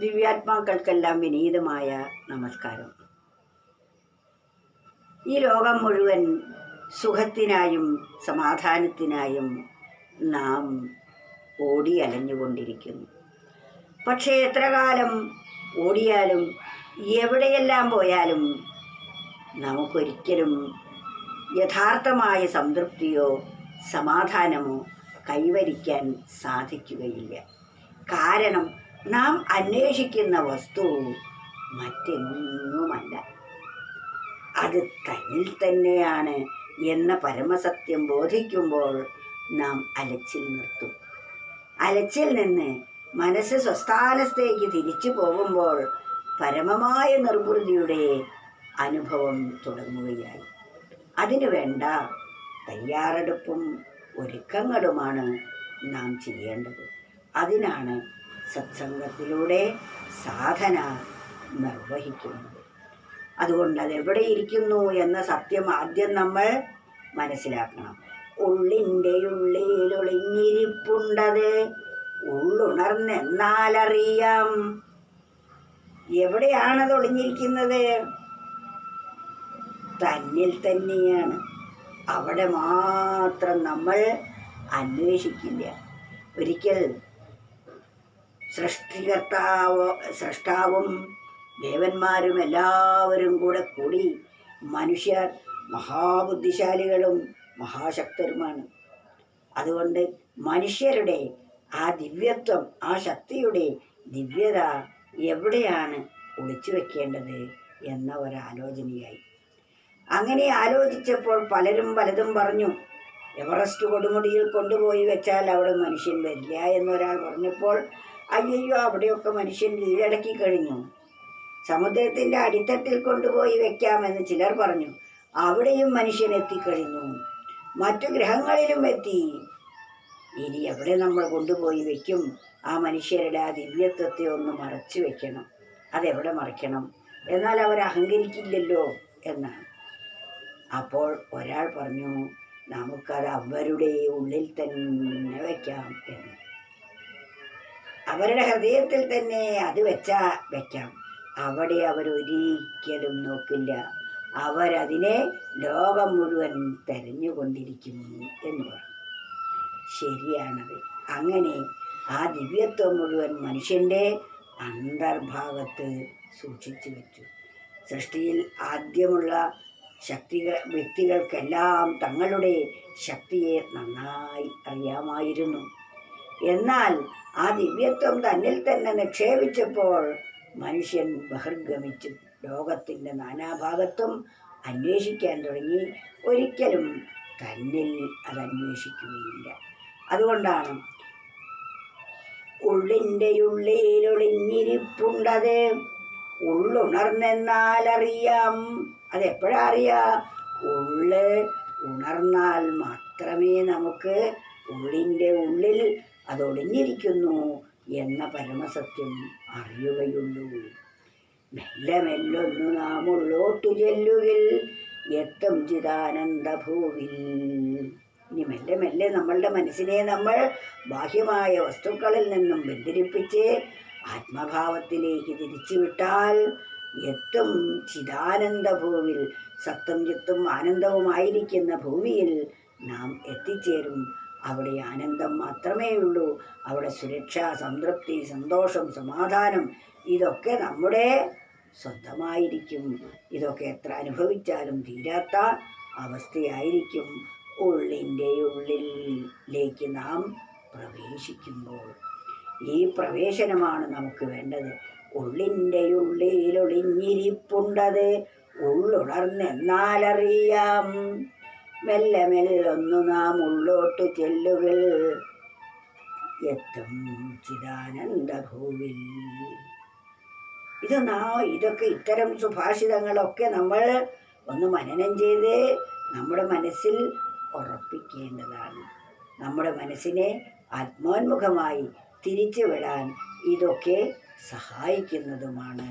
ദിവ്യാത്മാക്കൾക്കെല്ലാം വിനീതമായ നമസ്കാരം. ഈ ലോകം മുഴുവൻ സുഖത്തിനായും സമാധാനത്തിനായും നാം ഓടി അലഞ്ഞുകൊണ്ടിരിക്കുന്നു പക്ഷേ എത്ര കാലം ഓടിയാലും എവിടെയെല്ലാം പോയാലും നമുക്കൊരിക്കലും യഥാർത്ഥമായ സംതൃപ്തിയോ സമാധാനമോ കൈവരിക്കാൻ സാധിക്കുകയില്ല. കാരണം നാം അന്വേഷിക്കുന്ന വസ്തു മറ്റെങ്ങുമല്ല. അത് തന്നിൽ തന്നെയാണ് എന്ന പരമസത്യം ബോധിക്കുമ്പോൾ നാം അലച്ചിൽ നിർത്തും. അലച്ചിൽ നിന്ന് മനസ്സ് സ്വസ്ഥാനത്തേക്ക് തിരിച്ചു പോകുമ്പോൾ പരമമായ നിർവൃതിയുടെ അനുഭവം തുടങ്ങുകയായി. അതിനു വേണ്ട തയ്യാറെടുപ്പും ഒരുക്കങ്ങളുമാണ് നാം ചെയ്യേണ്ടത്. അതിനാണ് സത്സംഗത്തിലൂടെ സാധന നിർവഹിക്കുന്നത് അതുകൊണ്ട് അതെവിടെ ഇരിക്കുന്നു എന്ന സത്യം ആദ്യം നമ്മൾ മനസ്സിലാക്കണം. ഉള്ളിന്റെ ഉള്ളിൽ ഒളിഞ്ഞിരിപ്പുണ്ടത് ഉള്ളുണർന്നെന്നാലറിയാം. എവിടെയാണത് ഒളിഞ്ഞിരിക്കുന്നത് തന്നിൽ തന്നെയാണ്. അവിടെ മാത്രം നമ്മൾ അന്വേഷിക്കില്ല. ഒരിക്കൽ സൃഷ്ടികർത്താവ് സൃഷ്ടാവും ദേവന്മാരും എല്ലാവരും കൂടെ കൂടി മനുഷ്യർ മഹാബുദ്ധിശാലികളും മഹാശക്തരുമാണ്. അതുകൊണ്ട് മനുഷ്യരുടെ ആ ദിവ്യത്വം ആ ശക്തിയുടെ ദിവ്യത എവിടെയാണ് ഒളിച്ചു വെക്കേണ്ടത് എന്ന ഒരാലോചനയായി. അങ്ങനെ ആലോചിച്ചപ്പോൾ പലരും പലതും പറഞ്ഞു. എവറസ്റ്റ് കൊടുമുടിയിൽ കൊണ്ടുപോയി വെച്ചാൽ അവിടെ മനുഷ്യൻ വരില്ല എന്നൊരാൾ പറഞ്ഞപ്പോൾ അയ്യോ അവിടെയൊക്കെ മനുഷ്യൻ കീഴടക്കി കഴിഞ്ഞു. സമുദ്രത്തിന്റെ അടിത്തട്ടിൽ കൊണ്ടുപോയി വെക്കാമെന്ന് ചിലർ പറഞ്ഞു. അവിടെയും മനുഷ്യൻ എത്തിക്കഴിഞ്ഞു. മറ്റു ഗ്രഹങ്ങളിലും എത്തി. ഇനി എവിടെ നമ്മൾ കൊണ്ടുപോയി വെക്കും? ആ മനുഷ്യരുടെ ആ ദിവ്യത്വത്തെ ഒന്ന് മറച്ചു വെക്കണം. അതെവിടെ മറയ്ക്കണം? എന്നാൽ അവർ അഹങ്കരിക്കില്ലല്ലോ എന്നാണ്. അപ്പോൾ ഒരാൾ പറഞ്ഞു നമുക്കത് അവരുടെ ഉള്ളിൽ തന്നെ വയ്ക്കാം എന്ന്. അവരുടെ ഹൃദയത്തിൽ തന്നെ അത് വെച്ചാ വെക്കാം. അവിടെ അവരൊരിക്കലും നോക്കില്ല. അവരതിനെ ലോകം മുഴുവൻ തെരഞ്ഞുകൊണ്ടിരിക്കും എന്ന് പറഞ്ഞു. ശരിയാണത്. അങ്ങനെ ആ ദിവ്യത്വം മുഴുവൻ മനുഷ്യന്റെ അന്തർഭാഗത്ത് സൂക്ഷിച്ചു വെച്ചു. സൃഷ്ടിയിൽ ആദ്യമുള്ള ശക്തികൾ വ്യക്തികൾക്കെല്ലാം തങ്ങളുടെ ശക്തിയെ നന്നായി അറിയാമായിരുന്നു. എന്നാൽ ആ ദിവ്യത്വം തന്നിൽ തന്നെ നിക്ഷേപിച്ചപ്പോൾ മനുഷ്യൻ ബഹിർഗമിച്ചു. ലോകത്തിന്റെ നാനാഭാഗത്തും അന്വേഷിക്കാൻ തുടങ്ങി. ഒരിക്കലും തന്നിൽ അത് അന്വേഷിക്കുകയില്ല. അതുകൊണ്ടാണ് ഉള്ളിന്റെ ഉള്ളിലൊളിഞ്ഞിരിപ്പുണ്ടത്. ഉള്ളുണർന്നെന്നാലറിയാം. അതെപ്പോഴാ അറിയാ? ഉള്ള് ഉണർന്നാൽ മാത്രമേ നമുക്ക് ഉള്ളിന്റെ ഉള്ളിൽ അതൊളിഞ്ഞിരിക്കുന്നു എന്ന പരമസത്യം അറിയുകയുള്ളൂ. മെല്ലെ മെല്ലൊന്നു നാം ഉള്ളോട്ടു ചെല്ലുകിൽ എത്തും ചിദാനന്ദ ഭൂവിൽ ഇനി മെല്ലെ മെല്ലെ നമ്മളുടെ മനസ്സിനെ നമ്മൾ ബാഹ്യമായ വസ്തുക്കളിൽ നിന്നും ബന്ധിരിപ്പിച്ച് ആത്മഭാവത്തിലേക്ക് തിരിച്ചുവിട്ടാൽ എത്തും ചിദാനന്ദ ഭൂവിൽ സത്വം ചിത്തും ആനന്ദവുമായിരിക്കുന്ന ഭൂമിയിൽ നാം എത്തിച്ചേരും. അവിടെ ആനന്ദം മാത്രമേ ഉള്ളൂ. അവിടെ സുരക്ഷ സംതൃപ്തി സന്തോഷം സമാധാനം ഇതൊക്കെ നമ്മുടെ സ്വന്തമായിരിക്കും. ഇതൊക്കെ എത്ര അനുഭവിച്ചാലും തീരാത്ത അവസ്ഥയായിരിക്കും ഉള്ളിന്റെ ഉള്ളിലേക്ക് നാം പ്രവേശിക്കുമ്പോൾ. ഈ പ്രവേശനമാണ് നമുക്ക് വേണ്ടത്. ഉള്ളിന്റെ ഉള്ളിലൊളിഞ്ഞിരിപ്പുണ്ടത്. ഉള്ളുണർന്നെന്നാലറിയാം. മെല്ലെ മെല്ലൊന്നു നാം ഉള്ളോട്ട് ചെല്ലുകൾ. എത്തും ചിദാനന്ദ ഭൂവിൽ ഇത് നാ ഇതൊക്കെ ഇത്തരം സുഭാഷിതങ്ങളൊക്കെ നമ്മൾ ഒന്ന് മനനം ചെയ്ത് നമ്മുടെ മനസ്സിൽ ഉറപ്പിക്കേണ്ടതാണ്. നമ്മുടെ മനസ്സിനെ ആത്മോന്മുഖമായി തിരിച്ചു വിടാൻ ഇതൊക്കെ സഹായിക്കുന്നതുമാണ്.